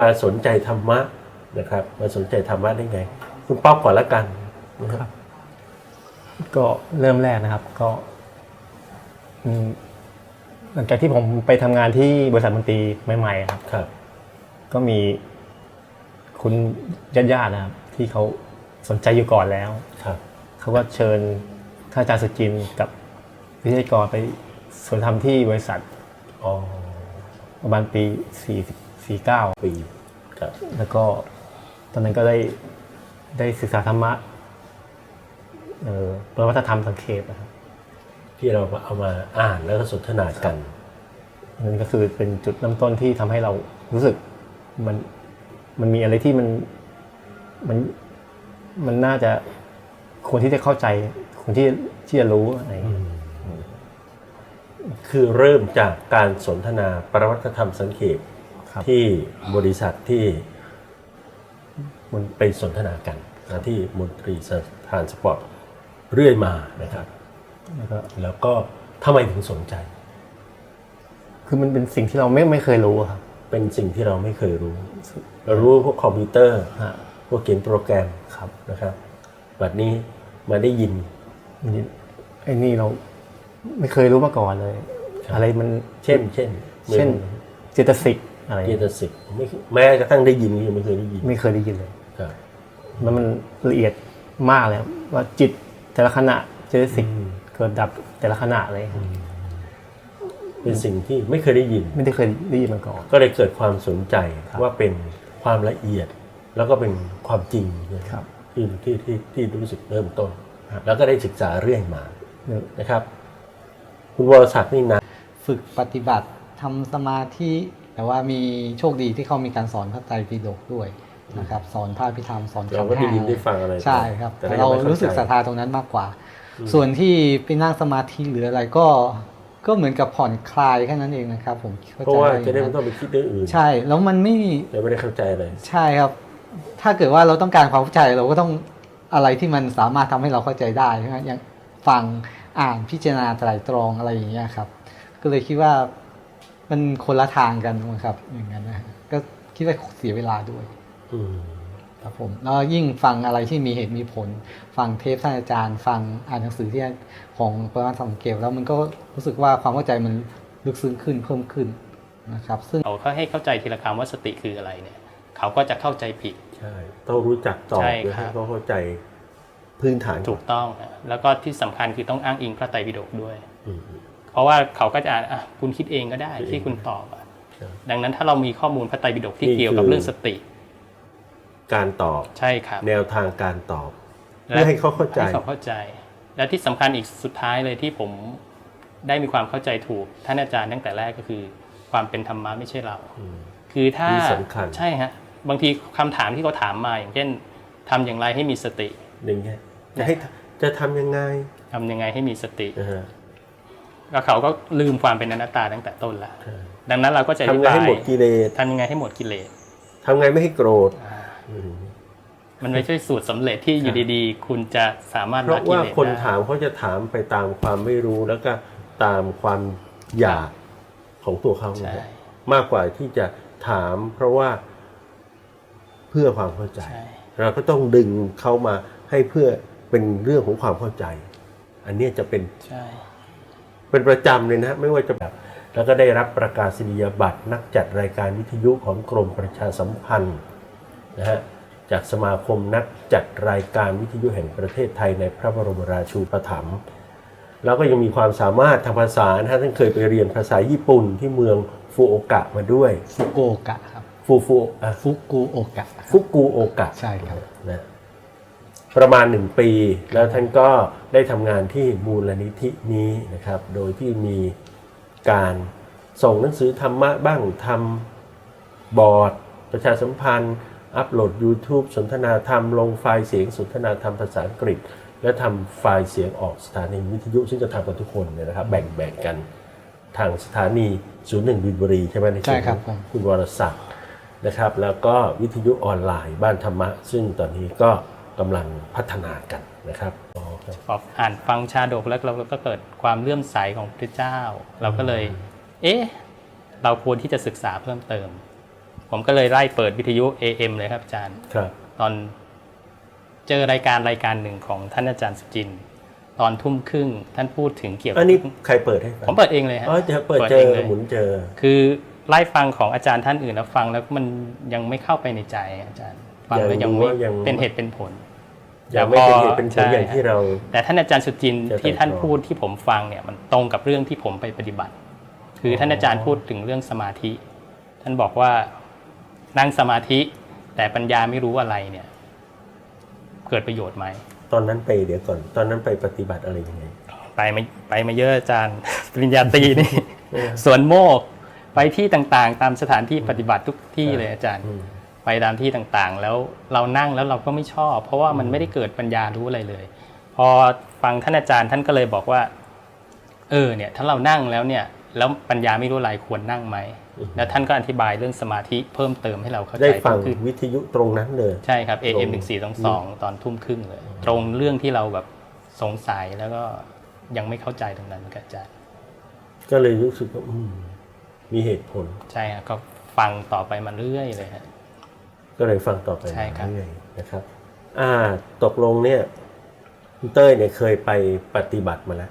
มาสนใจธรรมะนะครับ มาสนใจธรรมะได้ไง คุณป๊อกก่อนละกันนะครับ ก็เริ่มแรกนะครับ ก็อืมหลังจากที่ผมไปทำงานที่บริษัทดนตรีใหม่ๆครับ ครับ ก็มีคุณญาติๆนะครับ ที่เขาสนใจอยู่ก่อนแล้ว ครับ เขาก็เชิญท่านอาจารย์สุจินต์กับวิทยากรไปสวนธรรมที่บริษัทอ๋อประมาณปี 4 49ปีครับแล้วก็ตอนนั้นก็ได้ได้ศึกษาธรรมะเอ่อประวัติธรรมสังเขปนะครับที่เราเอามาอ่านแล้วก็สนทนากันนั่นก็คือเป็นจุดเริ่มต้นที่ทำให้เรารู้สึกมันมันมีอะไรที่มันมันมันน่าจะควรที่จะเข้าใจควรที่ที่จะรู้อะไรอย่างเงี้ยคือเริ่มจากการสนทนาประวัติธรรมสังเขปครับ ที่บริษัทที่มันไปสนทนากันนะที่มนตรีสถานสปอร์ตเรื่อยมานะครับ แล้วก็แล้วก็ทำไมถึงสนใจ คือมันเป็นสิ่งที่เราไม่ไม่เคยรู้อะครับ เป็นสิ่งที่เราไม่เคยรู้ เรารู้พวกคอมพิวเตอร์ฮะพวกเขียนโปรแกรมครับนะครับบัดนี้มาได้ยินนี่ไอ้นี่เราไม่เคยรู้มาก่อนเลยครับอะไรมันเช่น เช่น เช่นเจตสิก อะไรเจตสิกไม่แม้กระทั่งได้ยินก็ยังไม่เคยได้ยินไม่เคยได้ยินเลยครับแล้วมันละเอียดมากเลยครับว่าจิตแต่ละขณะเจตสิกเกิดดับแต่ละขณะเลยครับเป็นสิ่งที่ไม่เคยได้ยิน ไม่ได้เคยได้ยินมาก่อน ก็เลยเกิดความสนใจว่าเป็นความละเอียดแล้วก็เป็นความจริงนะครับที่ที่ที่ที่รู้สึกเริ่มต้น แล้วก็ได้ศึกษาเรื่อยมานะครับ คุณวรศักดิ์นี่นะ ฝึกปฏิบัติทำสมาธิ แต่ว่ามีโชคดีที่เขามีการสอนพระไตรปิฎกด้วยนะครับสอนพระพิธรรมสอนเราก็ได้ยินได้ฟังอะไรใช่ครับแต่แต่เราเรายังไม่เข้ารู้สึกใจศรัทธาตรงนั้นมากกว่า ส่วนที่ไปนั่งสมาธิหรืออะไรก็ก็เหมือนกับผ่อนคลายแค่นั้นเองนะครับ ผมเข้าเพราะใจว่าอย่งจะได้นั้ไม่นต้องไปคิดเรื่องอื่นใช่ แล้วมันไม่แต่ไม่ได้เข้าใจอะไรใช่ครับ ถ้าเกิดว่าเราต้องการความเข้าใจเราก็ต้องอะไรที่มันสามารถทำให้เราเข้าใจได้ใช่ไหมอย่างฟังอ่านพิจารณาไตรตรองอะไรอย่างเงี้ยครับ ก็เลยคิดว่า มันคนละทางกันนะครับ อย่างนั้นนะฮะก็คิดว่าเสียเวลาด้วย อืม ครับผมแล้วยิ่งฟังอะไรที่มีเหตุมีผล ฟังเทปท่านอาจารย์ ฟังอ่านหนังสือที่ของประมาณสังเกตแล้วมันก็รู้สึกว่าความเข้าใจมันลึกซึ้งขึ้นเพิ่มขึ้นนะครับ ซึ่งเขาก็ให้เข้าใจทีละคำว่าสติคืออะไรเนี่ย เขาก็จะเข้าใจผิด ใช่ ต้องรู้จักตอบใช่ด้วยครัให้บเขาเข้าใจพื้นฐานถูกต้องนะแล้วก็ที่สำคัญคือต้องอ้างอิงพระไตรปิฎกด้วย อืม เพราะว่าเขาก็จะอ่านอะคุณคิดเองก็ได้คิดเองที่คุณตอบอะครับดังนั้นถ้าเรามีข้อมูลพระไตรปิฎกที่นี่เกี่ยวกับคือ เรื่องสติ การตอบ ใช่ครับ แนวทางการตอบและเพื่อให้เขาเข้าใจ ให้เขาเข้าใจ และที่สำคัญอีกสุดท้ายเลยที่ผมได้มีความเข้าใจถูก ท่านอาจารย์ตั้งแต่แรกก็คือ ความเป็นธรรมะไม่ใช่เรา คือถ้านี่สำคัญ ใช่ฮะบางทีคำถามที่เขาถามมาอย่างเช่นทำอย่างไรให้มีสติหนึ่งไงจะให้จะทำยังไงทำยังไงให้มีสติ นะฮะ แล้วเขาก็ลืมความเป็นอนัตตาตั้งแต่ต้นแล้วดังนั้นเราก็จะอทำธิไงบายให้หมดกิเลสทำยังไงให้หมดกิเลสทำไงไม่ให้โกรธอืมมันไม่ใช่สูตรสำเร็จที่อยู่ดีๆ คุณจะสามารถเพละราะกิว่าเลสคนได้ถามเขาจะถามไปตามความไม่รู้แล้วก็ตามความอยากของตัวเขาใช่นะมากกว่าที่จะถาม เพราะว่าเพื่อความเข้าใจใช่เราก็ต้องดึงเขามาให้เพื่อเป็นเรื่องของความเข้าใจ อันเนี้ยจะเป็นใช่ เป็นประจำเลยนะฮะไม่ว่าจะแบบแล้วก็ได้รับประกาศนียบัตรนักจัดรายการวิทยุของกรมประชาสัมพันธ์นะฮะจากสมาคมนักจัดรายการวิทยุแห่งประเทศไทยในพระบรมราชูปถัมภ์แล้วก็ยังมีความสามารถทางภาษานะฮะท่านเคยไปเรียนภาษาญี่ปุ่นที่เมืองฟุโอกะมาด้วย ฟุกุโอกะครับ ฟูฟูอะฟุกุโอกะครับฟุกุโอกะใช่ครับนะ ประมาณหนึ่งปี แล้วท่านก็ได้ทำงานที่มูลนิธินี้นะครับ โดยที่มีการส่งหนังสือธรรมะบ้างทำบอร์ด ประชาสัมพันธ์ อัปโหลด YouTube สนทนาธรรม ลงไฟล์เสียงสนทนาธรรมภาษาอังกฤษ และทำไฟล์เสียงออกสถานีวิทยุ ซึ่งจะทำกันทุกคนเนี่ยนะครับ แบ่งแบ่งกันทางสถานี 01บินบุรีใช่ไหมในใช่ครับส่วนของผมคุณวรศักดิ์นะครับ แล้วก็วิทยุออนไลน์บ้านธรรมะ ซึ่งตอนนี้ก็ กำลังพัฒนากันนะครับอ๋อครับพออ่านฟังชาดกแล้วเราก็เกิดความเลื่อมใสของพระเจ้า เราก็เลย เอ๊ะ เราควรที่จะศึกษาเพิ่มเติม ผมก็เลยไล่เปิดวิทยุ AM เลยครับอาจารย์ครับตอนเจอรายการรายการหนึ่งของท่านอาจารย์สุจินต์ตอนทุ่มครึ่งท่านพูดถึงเกี่ยวกัอันนี้ใครเปิดให้ฟังผมเปิดเองเลยฮะอ๋อจะเปิดเจเอองเลยหมุนเจอ คือไล่ฟังของอาจารย์ท่านอื่นแล้วฟังแล้วมันยังไม่เข้าไปในใจอาจารย์ฟังแล้วยัยังงรู้ไม่ว่ายังเป็นเหตุเป็นผล ยังไม่เป็นเหตุเป็นผลใช่อย่างที่เรา แต่ท่านอาจารย์สุจินต์จะที่ท่านไตร่ตรองพูดที่ผมฟังเนี่ยมันตรงกับเรื่องที่ผมไปปฏิบัติ คือท่านอาจารย์พูดถึงเรื่องสมาธิ ท่านบอกว่านั่งสมาธิ แต่ปัญญาไม่รู้อะไรเนี่ย เกิดประโยชน์ไหมตอนนั้นไปเดี๋ยวก่อน ตอนนั้นไปปฏิบัติอะไรยังไงไปมาไปมาเยอะอาจารย์ปริญญาตรีนี่เออสวนโมกไปที่ต่างๆ ตามสถานที่ปฏิบัติทุกที่เลยอาจารย์อืม ไปตามที่ต่างๆ แล้วเรานั่งแล้วเราก็ไม่ชอบ เพราะว่ามันไม่ได้เกิดปัญญารู้อะไรเลย พอฟังท่านอาจารย์ท่านก็เลยบอกว่า เออเนี่ยถ้าเรานั่งแล้วเนี่ยแล้วปัญญาไม่รู้อะไรควรนั่งไหมแล้วท่านก็อธิบายเรื่องสมาธิเพิ่มเติมให้เราเข้าใจได้ฟังมากขึ้นวิทยุตรงนั้นเลย ใช่ครับตรง AM 1 4 2 2 ตอนทุ่มครึ่งเลย ตรงเรื่องที่เราแบบสงสัยแล้วก็ยังไม่เข้าใจตรงนั้นก็อาจารย์ก็เลยรู้สึกว่าอืมมีเหตุผล ใช่ครับก็ฟังต่อไปมาเรื่อยเลยฮะ ก็เลยฟังต่อไปใช่ครับ เรื่อยๆนะครับอ่าตกลงเนี่ยคุณเต้ยเนี่ยเคยไปปฏิบัติมาแล้ว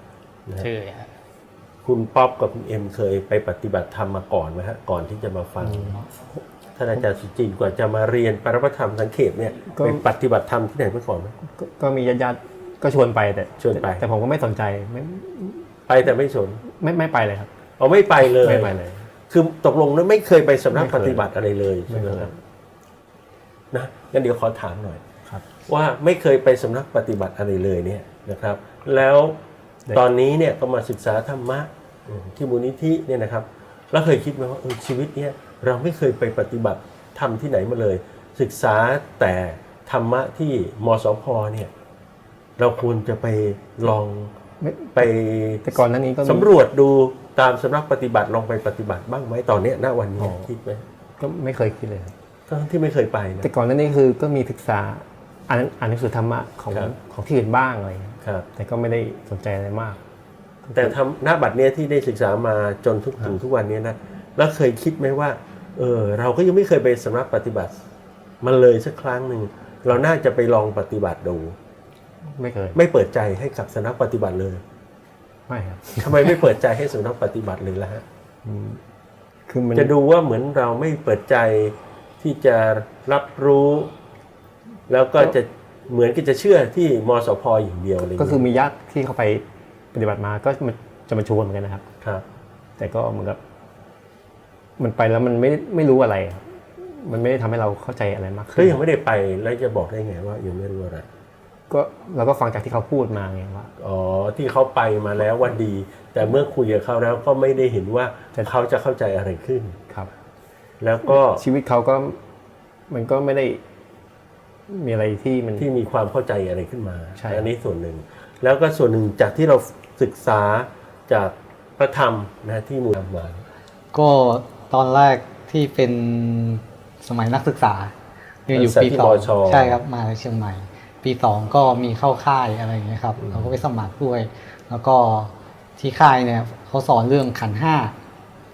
นะฮะชื่อฮะคุณป๊อปกับคุณเอ็มเคยไปปฏิบัติธรรมมาก่อนไหมฮะก่อนที่จะมาฟังท่านอาจารย์สุจินต์กว่าจะมาเรียนปรมัตธรรมสังเขปเนี่ยก็ ไปปฏิบัติธรรมที่ไหนมาก่อนไหม ก็ก็มีญาติๆก็ชวนไปแต่ชวนไป แต่ผมก็ไม่สนใจไม่ไปแต่ไม่สนไม่ไม่ไปเลยครับ เอาไม่ไปเลย ไม่ไปเลย คือตกลงนั้นไม่เคยไปสำนักไม่เคปยฏิบัติอะไรเลยใช่ไหมไม่เคยครับ นะงั้นเดี๋ยวขอถามหน่อยครับว่าไม่เคยไปสำนักปฏิบัติอะไรเลยเนี่ยนะครับ แล้วได้ตอนนี้เนี่ยก็มาศึกษาธรรมะอืมที่มูลนิธิเนี่ยนะครับ แล้วเคยคิดไหมว่าเออชีวิตเนี่ยเราไม่เคยไปปฏิบัติทำที่ไหนมาเลย ศึกษาแต่ธรรมะที่มสพเนี่ยเราควรจะไปลองไม่ไปแต่ก่อนหนั้นนี้ก็มีสำรวจดูตามสำนักปฏิบัติลองไปปฏิบัติบ้างไหมตอนเนี้ยณวันนี้อ๋อคิดไหมก็ไม่เคยคิดเลยครับ ทั้งที่ไม่เคยไปนะ แต่ก่อนหนั้นนี่คือก็มีศึกษาอ่านอ่านหนังสือธรรมะของครับ ของที่อื่นบ้างอะไรอย่างเงี้ยครับ แต่ก็ไม่ได้สนใจอะไรมาก แต่ทำหน้าบัตรเนี้ยที่ได้ศึกษามาจนทุกถึงทุกวันเนี้ยนะแล้วเคยคิดไหมว่าเออเราก็ยังไม่เคยไปสำนักปฏิบัติมันเลยสักครั้งหนึ่งเราน่าจะไปลองปฏิบัติดู ไม่เคยไม่เปิดใจให้กับสำนักปฏิบัติเลยไม่ครับทำไมไม่เปิดใจให้สำนักปฏิบัติเลยล่ะฮะคือมันจะดูว่าเหมือนเราไม่เปิดใจ ที่จะรับรู้ แล้วก็จะเหมือนกับจะเชื่อที่มสพอย่างเดียวเลยก็คือมีญาติที่เขาไปปฏิบัติมาก็มันจะมาชวนเหมือนกันนะครับ ครับ แต่ก็เหมือนกับ มันไปแล้วมันไม่ไม่รู้อะไรครับมันไม่ได้ทำให้เราเข้าใจอะไรมากก็ขึ้นยังไม่ได้ไปแล้วจะบอกได้ไงว่ายังไม่รู้อะไร ก็เราก็ฟังจากที่เขาพูดมาไงว่า อ๋อที่เขาไปมาแล้วว่าดี แต่เมื่อคุยกับเขาแล้วก็ไม่ได้เห็นว่าจะเขาจะเข้าใจอะไรขึ้นครับ แล้วก็ชีวิตเขาก็มันก็ไม่ได้มีอะไรที่มันที่มีความเข้าใจอะไรขึ้นมาใช่อันนี้ส่วนหนึ่ง แล้วก็ส่วนหนึ่งจากที่เราศึกษาจากพระธรรมนะที่มูลมาก็ตอนแรกที่เป็นสมัยนักศึกษายังอยู่ปีที่สองมชใช่ครับมาเชียงใหม่ ปีสองก็มีเข้าค่ายอะไรอย่างเงี้ยครับเราก็ไปสมัครด้วย แล้วก็ที่ค่ายเนี่ยเขาสอนเรื่องขันธ์ห้า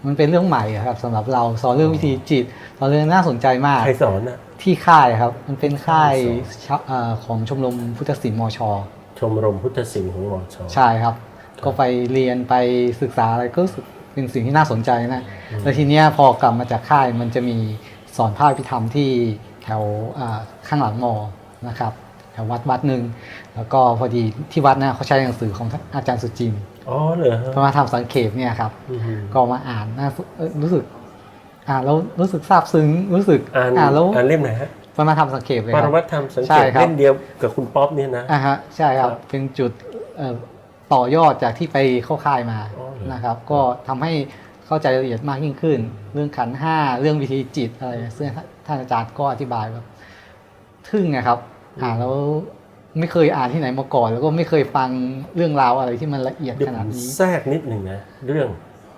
มันเป็นเรื่องใหม่อะครับสำหรับเราสอนเรื่องวิธีจิตสอนเรื่องน่าสนใจมากใครสอนน่ะที่ค่ายครับ มันเป็นค่ายสอนชะเอ่อของชมรมพุทธศิลป์มช ชมรมพุทธศิลป์ของมอชใช่ครับ ก็ไปเรียนไปศึกษาอะไรก็รู้สึกเป็นสิ่งที่น่าสนใจนะแล้วทีเนี้ยพอกลับมาจากค่ายมันจะมีสอนภาคพิธรรมที่แถวอ่าข้างหลังมอนะครับ แถววัดวัดหนึ่งแล้วก็พอดีที่วัดนะเขาใช้หนังสือของท่านอาจารย์สุจินต์อ๋อเหรอฮะพระมาทำสังเขปเนี่ยครับอืมก็มาอ่านน่าเอ่อรู้สึกอ่านแล้วรู้สึกซาบซึ้งรู้สึกอ่านอ่านแล้วอ่านเล่มไหนฮะพระมาทำสังเขปเลยปครรับมัตธรรมสังใช่เกตครับเล่มเดียวกับคุณป๊อปเนี่ยนะอ่าฮะใช่ครับครับเป็นจุดเอ่อต่อยอดจากที่ไปเข้าค่ายมาอ๋อเหรอนะครับ ก็ทำให้เข้าใจละเอียดมากยิ่งขึ้น เรื่องขันธ์ห้าเรื่องวิธีจิตอะไรซึ่งท่านอาจารย์ก็อธิบายแบบทึ่งนะครับ อ่านแล้วไม่เคยอ่านที่ไหนมาก่อน แล้วก็ไม่เคยฟังเรื่องราวอะไรที่มันละเอียดเดี๋ยวขผนาดมนี้แทรกนิดหนึ่งนะเรื่อง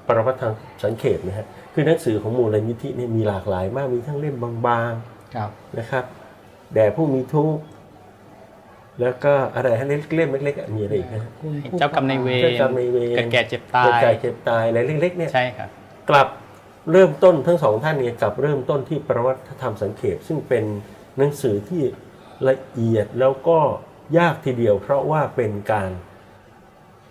ปรมัตถสังเขปนะฮะคือหนังสือของมูลนิธิเนี่ยมีหลากหลายมากมีทั้งเล่มบางครับๆนะครับแด่ผู้มีทุกข์แล้วก็อะไรฮะเล่มเล่มเล็กๆอะมีอะไรอีกนะฮะเจ้ากรรมนายเวรเจ้ากรรมนายเวรเกิดแก่เจ็บตายเกิดใจเจ็บตายอะไรเล็กๆเนี่ยใช่ครับกลับเริ่มต้นทั้งสองท่านเนี่ยกับเริ่มต้นที่ประวัติธรรมสังเขปซึ่งเป็นหนังสือที่ ละเอียดแล้วก็ยากทีเดียว เพราะว่าเป็นการ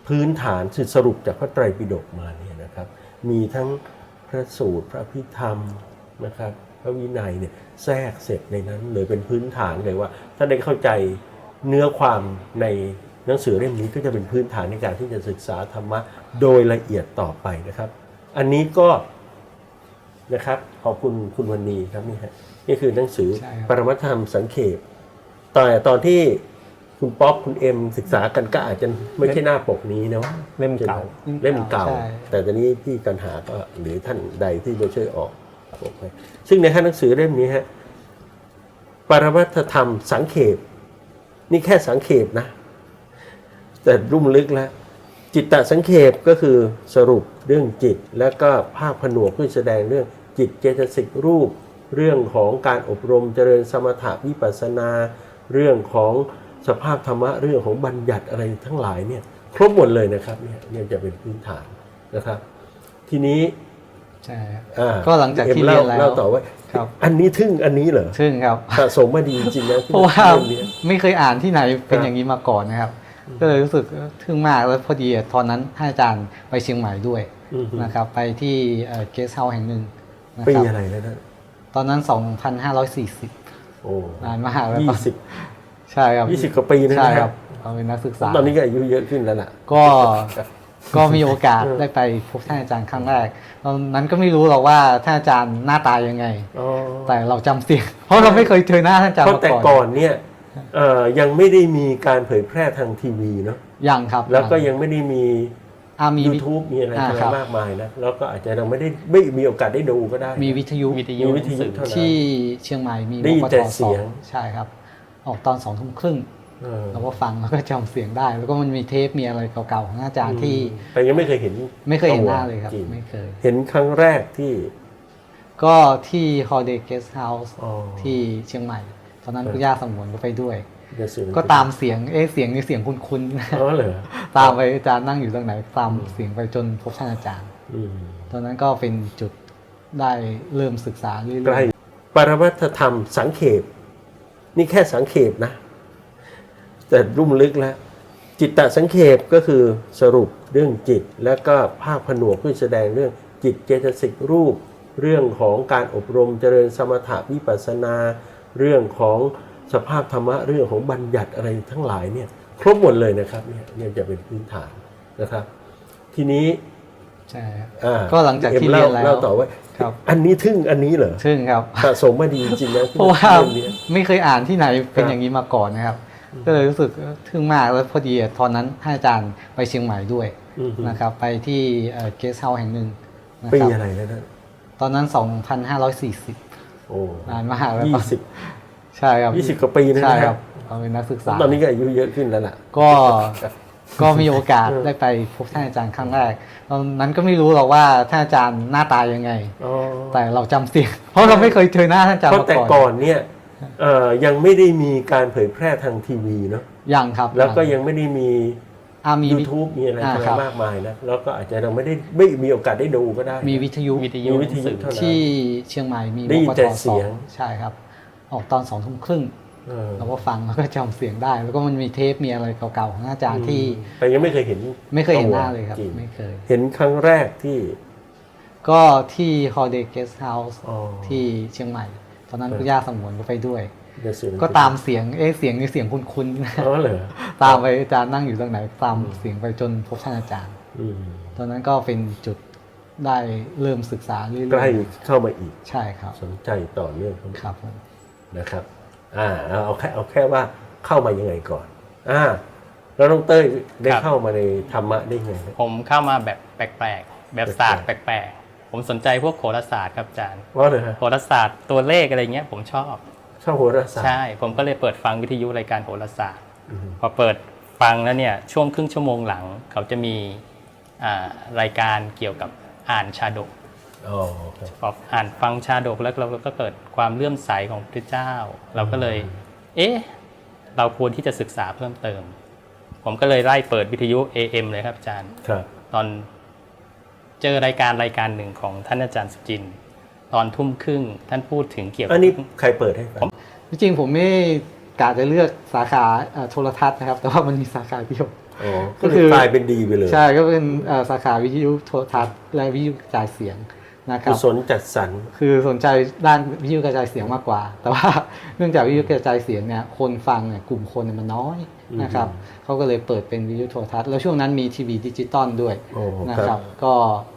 พื้นฐานคือสรุปจากพระไตรปิฎกมาเนี่ยนะครับ มีทั้งพระสูตรพระพิธรรมนะครับ พระวินัยเนี่ยแทรกเสร็จในนั้นเลยเป็นพื้นฐานเลยว่า ถ้าได้เข้าใจเนื้อความในหนังสือเล่มนี้ก็จะเป็นพื้นฐานในการที่จะศึกษาธรรมะโดยละเอียดต่อไปนะครับ อันนี้ก็นะครับขอบคุณคุณวันนีครับนี่ฮะนี่คือหนังสือใช่ครับปรมัตถธรรมสังเขป แต่ตอนที่คุณป๊อกคุณเอ็มศึกษากันก็อาจจะไม่ใช่หน้าปกนี้นะเล่มเก่าเล่มเก่าใช่แต่ตอนนี้พี่กันหาก็หรือท่านใดที่จะช่วยออกปกให้ซึ่งในหนังสือเล่มนี้ฮะปรมัตถธรรมสังเขปนี่แค่สังเขปนะ แต่รุ่มลึกแล้ว จิตตสังเขปก็คือสรุปเรื่องจิต แล้วก็ภาคผนวกเพื่อแสดงเรื่องจิตเจตสิกรูป เรื่องของการอบรมเจริญสมถะวิปัสสนา เรื่องของสภาพธรรมะเรื่องของบัญญัติอะไรทั้งหลายเนี่ยครบหมดเลยนะครับเนี่ยเนี่ยจะเป็นพื้นฐานนะครับ ทีนี้ใช่ครับอ่าก็หลังจากที่อ็มเรียนแล้วเล่าต่อว่าครับอันนี้ทึ่งอันนี้เหรอซึ่งครับสะสมมาดีจริงๆนะที่เพราะว่าเรื่องนี้ไม่เคยอ่านที่ไหนเป็ครับนอย่างนี้มาก่อนนะครับ ก็เลยรู้สึกทึ่งมากแล้วพอดีตอนนั้นท่านอาจารย์ไปเชียงใหม่ด้วยอือฮึนะครับไปที่เกสเฮาแห่งหนึ่งนะปีครับอะไรแล้วนะตอนนั้น 2,540 โอ้นานมากแล้วยี่สิบใช่ครับยี่สิบกว่าปีนะใช่นะคครัรับบเราเป็นนักศึกษาตอนนี้ก็อายุเยอะขึ้นแล้วล่ะก็ก็มีโอกาสเออได้ไปพบท่านอาจารย์ครั้งแรกตอนนั้นก็ไม่รู้หรอกว่าท่านอาจารย์หน้าตายังไงอ๋อแต่เราจำเสียงเพราะเราไม่เคยเจอหน้าท่านอาจารย์เพราะมาแต่ก่อนก่อนเนี่ยเอ่อยังไม่ได้มีการเผยแพร่ทางทีวีเนาะยังครับ แล้วก็ยังไม่ได้มี อ่ามีวิ YouTube มีอะไรอ่าอะไรครับ มากมายนะแล้วก็อาจจะเราไม่ได้ไม่มีโอกาสได้ดูก็ได้ มีวิทยุวิทยุ มีวิทยุสื่อเท่านั้น ที่เชียงใหม่มีได้ยินวปแต่ทเสียง ใช่ครับ ออกตอนสองทุ่มครึ่งเออเราก็ฟังแล้วก็จำเสียงได้ แล้วก็มันมีเทปมีอะไรเก่าๆของอาจารย์ที่แต่ยังไม่เคยเห็นไม่เคยเห็นหน้าตัวเลยครับ จงไม่เคย เห็นครั้งแรกที่ ก็ที่ Holiday Guest House อ๋อ ที่เชียงใหม่ ตอนนั้นเออคุณย่าสมวนก็ไปด้วย ในสื่อก็ตามเสียง เอ๊ะเสียงนี่เสียงคุ้นๆอ๋อเหรอตามไปอาจารย์นั่งอยู่ตรงไหนตามเสียงไปจนพบท่านอาจารย์อืมตอนนั้นก็เป็นจุดได้เริ่มศึกษาเรื่ใกล้อยปรมัตถธรรมสังเขปนี่แค่สังเขปนะ แต่รุ่มลึกแล้ว จิตตสังเขปก็คือสรุปเรื่องจิต แล้วก็ภาคผนวกเพื่อแสดงเรื่องจิตเจตสิกรูป เรื่องของการอบรมเจริญสมถะวิปัสสนา เรื่องของ สภาพธรรมะเรื่องของบัญญัติอะไรทั้งหลายเนี่ยครบหมดเลยนะครับเนี่ยเนี่ยจะเป็นพื้นฐานนะครับ ทีนี้ๆใช่ครับอ่าก็หลังจากที่อ็มเรียนแล้วเล่าต่อว่าครับ อันนี้ทึ่งอันนี้เหรอซึ่งครับสะสมมาดีจริงๆนะเพราะว่าเรื่องนี้ไม่เคยอ่านที่ไหนเป็นครับอย่างนี้มาก่อนนะครับ ก็เลยรู้สึกทึ่งมากแล้วพอดีตอนนั้นท่านอาจารย์ไปเชียงใหม่ด้วยอือฮึนะครับ ไปที่เกสเฮาแห่งหนึ่งนะปีครับอะไรแล้วนะตอนนั้น 2,540 โอ้นานมากแล้วยี่สิบ ใช่ครับยี่สิบกว่าปีนะใช่นะคครัรับบเราเป็นนักศึกษาตอนนี้ก็อายุเยอะขึ้นแล้วล่ะก็ก็มีโอกาสเออได้ไปพบท่านอาจารย์ครั้งแรกตอนนั้นก็ไม่รู้หรอกว่าท่านอาจารย์หน้าตายังไงอ๋อแต่เราจำเสียงเพราะเราไม่เคยเจอหน้าท่านอาจารย์เพราะมาแต่ก่อนก่อนเนี่ยเอ่อยังไม่ได้มีการเผยแพร่ทางทีวีเนาะยังครับ แล้วก็ยังไม่ได้มีอ่ามีวิ YouTube มีอะไรอ่าอะไรครับมากมายนะแล้วก็อาจจะเราไม่ได้ไม่มีโอกาสได้ดูก็ได้ มีวิทยุวิทยุมีวิทยุสื่อเท่านั้นที่เชียงใหม่มีได้ยินวปแต่ทเสียงสอใช่ครับ ออกตอนสองทุ่มครึ่งเออเราก็ฟังแล้วก็จำเสียงได้ แล้วก็มันมีเทปมีอะไรเก่าๆของอาจารย์ที่ แต่ยังไม่เคยเห็น ไม่เคยเห็นหน้าตัวเลยครับจงไม่เคย เห็นครั้งแรกที่ ก็ที่ Holiday Guest House อ๋อที่เชียงใหม่ ตอนนั้นเออคุณย่าสมวนก็ไปด้วยในสื่อก็ตามเสียงเอ๊ะเสียงนี่เสียงคุ้นๆอ๋อเหรอตามไปอาจารย์นั่งอยู่ตรงไหนตามเสียงไปจนพบท่านอาจารย์อืมตอนนั้นก็เป็นจุดได้เริ่มศึกษาเรื่อยใกล้เข้ามาอีกๆใช่ครับ สนใจต่อเนื่องเข้ามาครับผม นะครับอ่าเอาเอาแค่เอาแค่ว่าเข้ามายังไงก่อนอ่าแล้วน้องเต้ยได้ครับเข้ามาในธรรมะได้ไงนะผมเข้ามาแบบแปลกๆ แบบศาสตร์แปลกๆ ผมสนใจพวกโหราศาสตร์ครับอาจารย์ว่าเลยฮะโหราศาสตร์ตัวเลขอะไรเงี้ยผมชอบชอบโหราศาสตร์ใช่ผมก็เลยเปิดฟังวิทยุรายการโหราศาสตร์อืมพอเปิดฟังแล้วเนี่ยช่วงครึ่งชั่วโมงหลัง เขาจะมีอ่ารายการเกี่ยวกับอ่านชาดกอ๋อ ครับพออ่านฟังชาดกแล้วเราก็เกิดความเลื่อมใสของพระเจ้า เราก็เลย เอ๊ะ เราควรที่จะศึกษาเพิ่มเติม ผมก็เลยไล่เปิดวิทยุ AM เลยครับอาจารย์ครับ ตอนเจอรายการรายการหนึ่งของท่านอาจารย์สุจินต์ตอนทุ่มครึ่งท่านพูดถึงเกี่ยวกัอันนี้ใครเปิดให้ฟังจริงๆผมไม่กะจะเลือกสาขาเอ่อโทรทัศน์นะครับ แต่ว่ามันมีสาขาเดียวอ๋อก็ก็คืคืออกลายเป็นดีไปเลย ใช่ก็เป็นเอ่อสาขาวิทยุโทรทัศน์และวิทยุกระจายเสียง นะคกุรับศลจัดสรรคือสนใจด้านวิทยุกระจายเสียงมากกว่า แต่ว่าเนื่องจากวิทยุกระจายเสียงเนี่ยคนฟังเนี่ยกลุ่มคนเนี่ยมันน้อยนะครับเขาก็เลยเปิดเป็นวิทยุโทรทัศน์แล้วช่วงนั้นมีทีวีดิจิตอลด้วยโอ้นะคครัรับบก็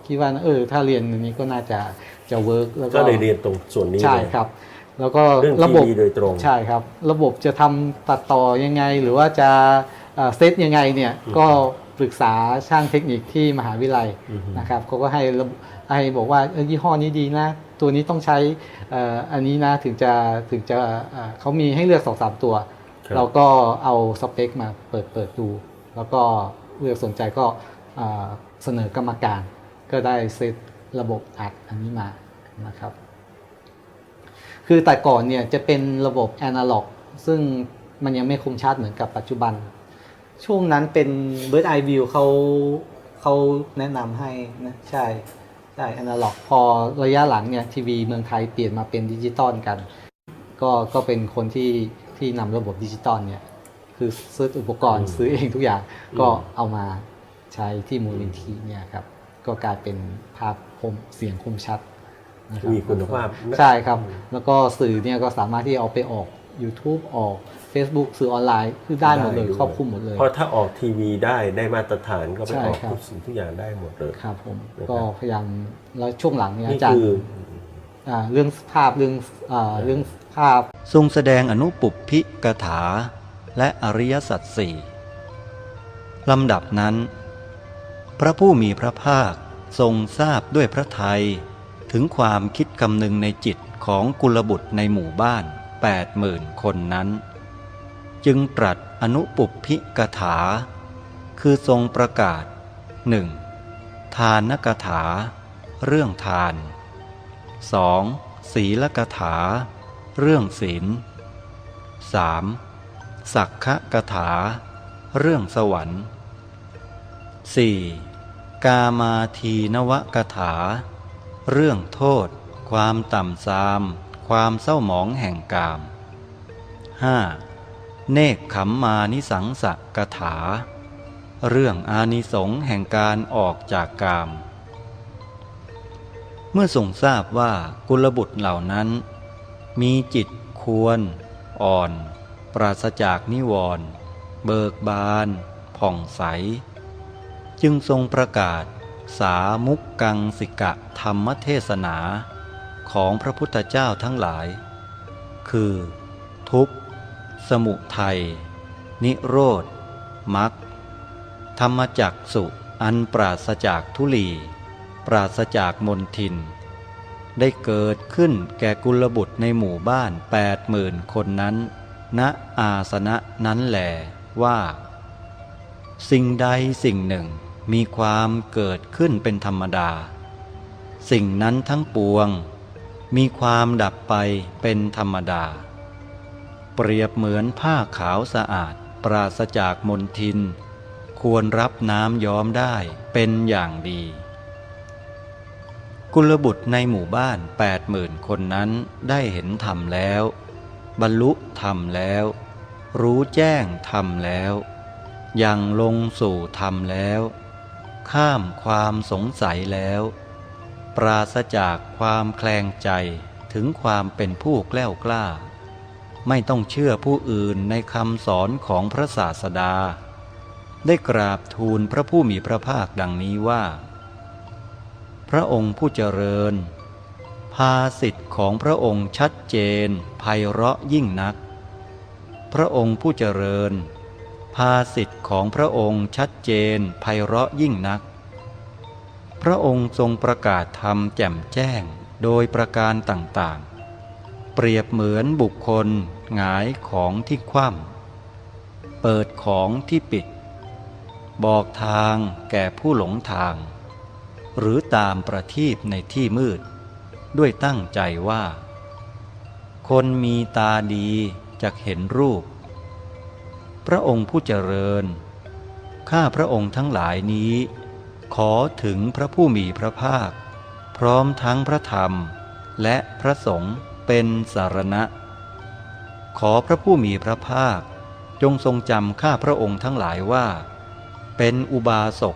คิดว่าเออถ้าเรียนอันนี้ก็น่าจะจะเวิร์กแล้วก็ก็เลยเรียนตรงส่วนนี้ใช่เลยครับ แล้วก็เรื่องระทีบบวีโดยตรงใช่ครับ ระบบจะทำตัดต่อยังไง หรือว่าจะเอ่อเซตยังไงเนี่ยก็ปรึกษาช่างเทคนิคที่มหาวิทยาลัยอือฮึนะครับเขาก็ให้ ระบุให้บอกว่าเออยี่ห้อนี้ดีนะ ตัวนี้ต้องใช้เอ่ออันนี้นะถึงจะถึงจะเอ่อเขามีให้เลือกสองสามตัวครับเราก็เอาสเปคมาเปิดเปิดดู แล้วก็เลือกสนใจก็เอ่อเสนอกรรมการ ก็ได้เซตระบบอัดอันนี้มานะครับ คือแต่ก่อนเนี่ยจะเป็นระบบแอนะล็อก ซึ่งมันยังไม่คมชัดเหมือนกับปัจจุบัน ช่วงนั้นเป็น Bird Eye View เขาเขาแนะนำให้นะใช่ ใช่แอนะล็อกพอระยะหลังเนี่ยทีวีเมืองไทยเปลี่ยนมาเป็นดิจิตอลกัน ก็ก็เป็นคนที่ที่นำระบบดิจิตอลเนี่ยคือซื้ออุปกรณ์ซื้อเองทุกอย่างก็เอามาใช้ที่มูลนิธิเนี่ยครับก็กลายเป็นภาพคมเสียงคมชัดนะครับมีคุณภาพ ใช่ครับ แล้วก็สื่อเนี่ยก็สามารถที่เอาไปออก YouTube ออก Facebook สื่อออนไลน์คือได้หมดเลยด้วยครอบคลุมหมดเลย เพราะถ้าออกทีวีได้ได้มาตรฐานก็ไปใช่ออกครับทุกสิ่งทุกอย่างได้หมดเลยครับผมนะครับก็พยายามแล้วช่วงหลังเนี่ยนี่อาจารคืย์อาเรื่องภาพเรื่องอ่าเรื่องภาพ ทรงแสดงอนุปุปพิกถา และอริยสัจสี่ลำดับนั้น พระผู้มีพระภาคทรงทราบด้วยพระทัยถึงความคิดคำนึงในจิตของกุลบุตรในหมู่บ้านแปดหมื่นคนนั้น จึงตรัสอนุปุปพิกถา คือทรงประกาศหนึ่งทานกถา เรื่องทาน 2. ศีลกถา เรื่องศีล 3. สักขกถา เรื่องสวรรค์ 4. กามาทีนวกถา เรื่องโทษ ความต่ำทราม ความเศร้าหมองแห่งกาม 5. เนกขมมานิสังสกถา เรื่องอานิสงส์แห่งการออกจากกาม เมื่อทรงทราบว่ากุลบุตรเหล่านั้น มีจิตควร อ่อน ปราศจากนิวรณ์เบิกบาน ผ่องใส จึงทรงประกาศ สามุกกังสิกะธรรมเทศนาของพระพุทธเจ้าทั้งหลาย คือ ทุกข สมุทัย นิโรธมรรคธรรมจักสุอันปราศจากทุลี ปราศจากมนทิน ได้เกิดขึ้นแก่กุลบุตรในหมู่บ้านแปดหมื่นคนนั้น ณอาสนะนั้นแหลว่า สิ่งใดสิ่งหนึ่งมีความเกิดขึ้นเป็นธรรมดา สิ่งนั้นทั้งปวง มีความดับไปเป็นธรรมดา เปรียบเหมือนผ้าขาวสะอาด ปราศจากมลทิน ควรรับน้ำย้อมได้เป็นอย่างดี กุลบุตรในหมู่บ้านแปดหมื่นคนนั้นได้เห็นธรรมแล้ว บรรลุธรรมแล้ว รู้แจ้งธรรมแล้วยังลงสู่ธรรมแล้ว ข้ามความสงสัยแล้ว ปราศจากความแคลงใจถึงความเป็นผู้แกล้วกล้า ไม่ต้องเชื่อผู้อื่นในคำสอนของพระศาสดา ได้กราบทูลพระผู้มีพระภาคดังนี้ว่า พระองค์ผู้เจริญ ภาสิทธิ์ของพระองค์ชัดเจนไพเราะยิ่งนัก พระองค์ผู้เจริญ ภาสิทธิ์ของพระองค์ชัดเจนไพเราะยิ่งนัก พระองค์ทรงประกาศธรรมแจ่มแจ้งโดยประการต่าง เปรียบเหมือนบุคคลหงายของที่คว่ำเปิดของที่ปิด บอกทางแก่ผู้หลงทาง หรือตามประทีปในที่มืด ด้วยตั้งใจว่า คนมีตาดีจะเห็นรูป พระองค์ผู้เจริญ ข้าพระองค์ทั้งหลายนี้ ขอถึงพระผู้มีพระภาค พร้อมทั้งพระธรรมและพระสงฆ์ เป็นสารณะ ขอพระผู้มีพระภาค จงทรงจำข้าพระองค์ทั้งหลายว่า เป็นอุบาสก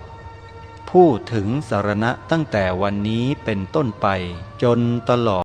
ผู้ถึงสารณะตั้งแต่วันนี้เป็นต้นไปจนตลอด